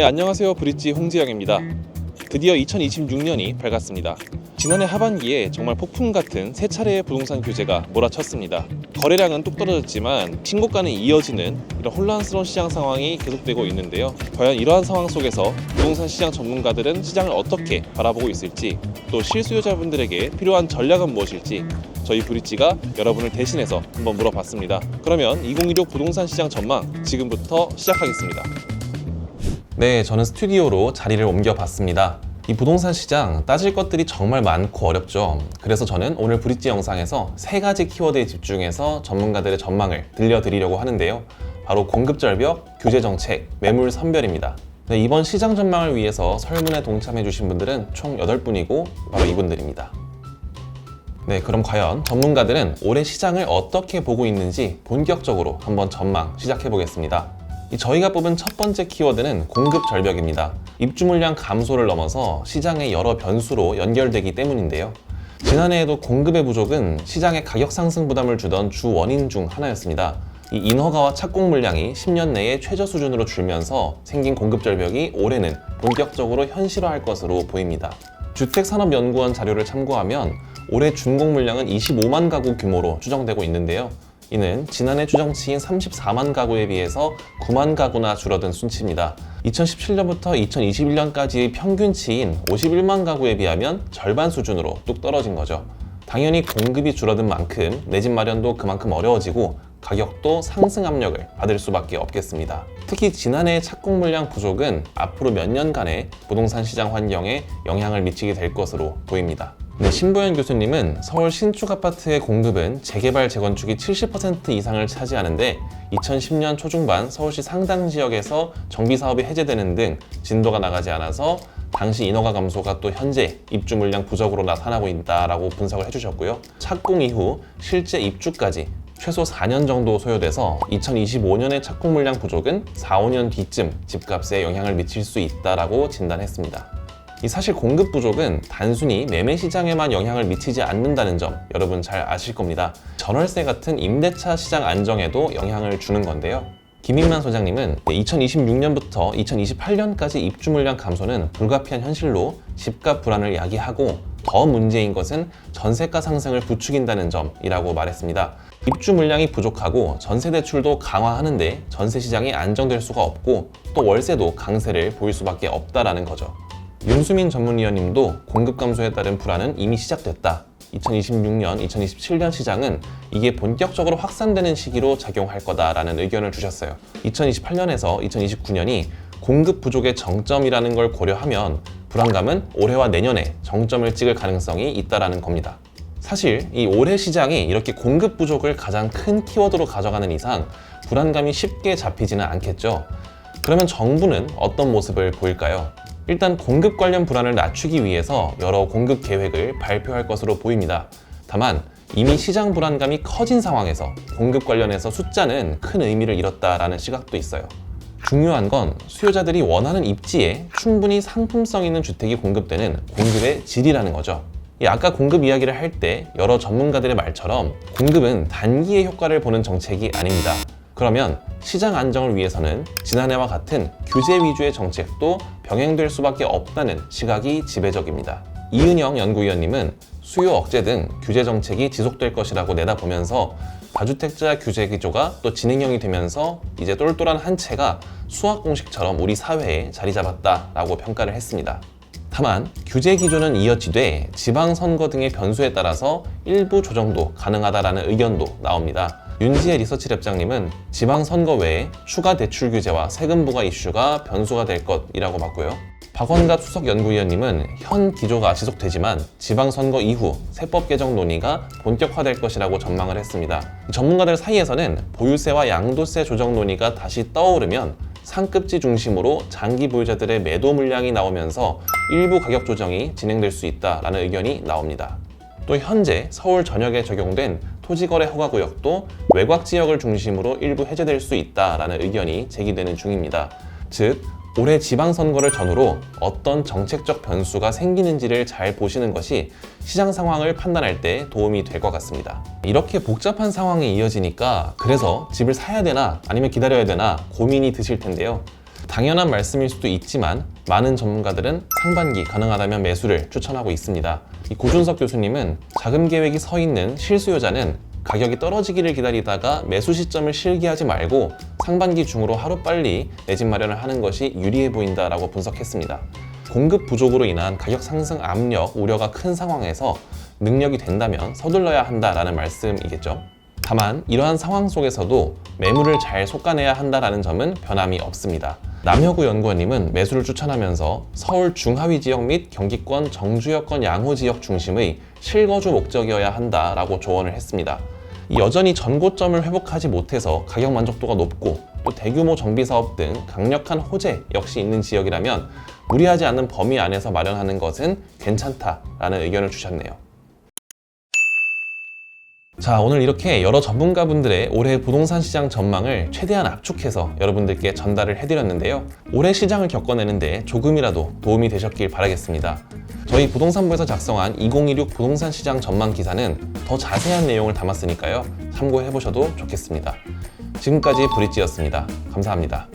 네, 안녕하세요. 브릿지 홍지영입니다. 드디어 2026년이 밝았습니다. 지난해 하반기에 정말 폭풍 같은 세 차례의 부동산 규제가 몰아쳤습니다. 거래량은 뚝 떨어졌지만 신고가는 이어지는 이런 혼란스러운 시장 상황이 계속되고 있는데요. 과연 이러한 상황 속에서 부동산 시장 전문가들은 시장을 어떻게 바라보고 있을지 또 실수요자분들에게 필요한 전략은 무엇일지 저희 브릿지가 여러분을 대신해서 한번 물어봤습니다. 그러면 2016 부동산 시장 전망 지금부터 시작하겠습니다. 네, 저는 스튜디오로 자리를 옮겨봤습니다. 이 부동산 시장 따질 것들이 정말 많고 어렵죠. 그래서 저는 오늘 브릿지 영상에서 세 가지 키워드에 집중해서 전문가들의 전망을 들려드리려고 하는데요. 바로 공급 절벽, 규제 정책, 매물 선별입니다. 네, 이번 시장 전망을 위해서 설문에 동참해주신 분들은 총 8분이고 바로 이분들입니다. 네, 그럼 과연 전문가들은 올해 시장을 어떻게 보고 있는지 본격적으로 한번 전망 시작해 보겠습니다. 이 저희가 뽑은 첫 번째 키워드는 공급 절벽입니다. 입주 물량 감소를 넘어서 시장의 여러 변수로 연결되기 때문인데요. 지난해에도 공급의 부족은 시장의 가격 상승 부담을 주던 주 원인 중 하나였습니다. 이 인허가와 착공 물량이 10년 내에 최저 수준으로 줄면서 생긴 공급 절벽이 올해는 본격적으로 현실화할 것으로 보입니다. 주택산업연구원 자료를 참고하면 올해 준공 물량은 25만 가구 규모로 추정되고 있는데요. 이는 지난해 추정치인 34만 가구에 비해서 9만 가구나 줄어든 수치입니다. 2017년부터 2021년까지의 평균치인 51만 가구에 비하면 절반 수준으로 뚝 떨어진 거죠. 당연히 공급이 줄어든 만큼 내 집 마련도 그만큼 어려워지고 가격도 상승 압력을 받을 수밖에 없겠습니다. 특히 지난해의 착공 물량 부족은 앞으로 몇 년간의 부동산 시장 환경에 영향을 미치게 될 것으로 보입니다. 네, 신보현 교수님은 서울 신축 아파트의 공급은 재개발 재건축이 70% 이상을 차지하는데 2010년 초중반 서울시 상당 지역에서 정비 사업이 해제되는 등 진도가 나가지 않아서 당시 인허가 감소가 또 현재 입주 물량 부족으로 나타나고 있다라고 분석을 해주셨고요. 착공 이후 실제 입주까지 최소 4년 정도 소요돼서 2025년의 착공 물량 부족은 4, 5년 뒤쯤 집값에 영향을 미칠 수 있다라고 진단했습니다. 이 사실 공급 부족은 단순히 매매 시장에만 영향을 미치지 않는다는 점 여러분 잘 아실 겁니다. 전월세 같은 임대차 시장 안정에도 영향을 주는 건데요. 김익만 소장님은 2026년부터 2028년까지 입주 물량 감소는 불가피한 현실로 집값 불안을 야기하고 더 문제인 것은 전세가 상승을 부추긴다는 점이라고 말했습니다. 입주 물량이 부족하고 전세 대출도 강화하는데 전세 시장이 안정될 수가 없고 또 월세도 강세를 보일 수밖에 없다라는 거죠. 윤수민 전문위원님도 공급 감소에 따른 불안은 이미 시작됐다. 2026년, 2027년 시장은 이게 본격적으로 확산되는 시기로 작용할 거다라는 의견을 주셨어요. 2028년에서 2029년이 공급 부족의 정점이라는 걸 고려하면 불안감은 올해와 내년에 정점을 찍을 가능성이 있다라는 겁니다. 사실 이 올해 시장이 이렇게 공급 부족을 가장 큰 키워드로 가져가는 이상 불안감이 쉽게 잡히지는 않겠죠. 그러면 정부는 어떤 모습을 보일까요? 일단 공급 관련 불안을 낮추기 위해서 여러 공급 계획을 발표할 것으로 보입니다. 다만 이미 시장 불안감이 커진 상황에서 공급 관련해서 숫자는 큰 의미를 잃었다라는 시각도 있어요. 중요한 건 수요자들이 원하는 입지에 충분히 상품성 있는 주택이 공급되는 공급의 질이라는 거죠. 이 아까 공급 이야기를 할 때 여러 전문가들의 말처럼 공급은 단기의 효과를 보는 정책이 아닙니다. 그러면 시장 안정을 위해서는 지난해와 같은 규제 위주의 정책도 병행될 수밖에 없다는 시각이 지배적입니다. 이은영 연구위원님은 수요 억제 등 규제 정책이 지속될 것이라고 내다보면서 다주택자 규제 기조가 또 진행형이 되면서 이제 똘똘한 한 채가 수학 공식처럼 우리 사회에 자리 잡았다라고 평가를 했습니다. 다만 규제 기조는 이어지되 지방선거 등의 변수에 따라서 일부 조정도 가능하다라는 의견도 나옵니다. 윤지혜 리서치 랩장님은 지방선거 외에 추가 대출 규제와 세금 부과 이슈가 변수가 될 것이라고 봤고요. 박원갑 수석 연구위원님은 현 기조가 지속되지만 지방선거 이후 세법 개정 논의가 본격화될 것이라고 전망을 했습니다. 전문가들 사이에서는 보유세와 양도세 조정 논의가 다시 떠오르면 상급지 중심으로 장기 보유자들의 매도 물량이 나오면서 일부 가격 조정이 진행될 수 있다라는 의견이 나옵니다. 또 현재 서울 전역에 적용된 토지거래 허가구역도 외곽 지역을 중심으로 일부 해제될 수 있다라는 의견이 제기되는 중입니다. 즉, 올해 지방선거를 전후로 어떤 정책적 변수가 생기는지를 잘 보시는 것이 시장 상황을 판단할 때 도움이 될 것 같습니다. 이렇게 복잡한 상황이 이어지니까 그래서 집을 사야 되나 아니면 기다려야 되나 고민이 드실 텐데요. 당연한 말씀일 수도 있지만 많은 전문가들은 상반기 가능하다면 매수를 추천하고 있습니다. 이 고준석 교수님은 자금 계획이 서 있는 실수요자는 가격이 떨어지기를 기다리다가 매수 시점을 실기하지 말고 상반기 중으로 하루빨리 내 집 마련을 하는 것이 유리해 보인다라고 분석했습니다. 공급 부족으로 인한 가격 상승 압력 우려가 큰 상황에서 능력이 된다면 서둘러야 한다라는 말씀이겠죠. 다만 이러한 상황 속에서도 매물을 잘 솎아내야 한다라는 점은 변함이 없습니다. 남혁우 연구원님은 매수를 추천하면서 서울 중하위 지역 및 경기권 정주여권 양호 지역 중심의 실거주 목적이어야 한다라고 조언을 했습니다. 여전히 전고점을 회복하지 못해서 가격 만족도가 높고 또 대규모 정비 사업 등 강력한 호재 역시 있는 지역이라면 무리하지 않는 범위 안에서 마련하는 것은 괜찮다라는 의견을 주셨네요. 자, 오늘 이렇게 여러 전문가분들의 올해 부동산 시장 전망을 최대한 압축해서 여러분들께 전달을 해드렸는데요. 올해 시장을 겪어내는데 조금이라도 도움이 되셨길 바라겠습니다. 저희 부동산부에서 작성한 2016 부동산 시장 전망 기사는 더 자세한 내용을 담았으니까요. 참고해 보셔도 좋겠습니다. 지금까지 브릿지였습니다. 감사합니다.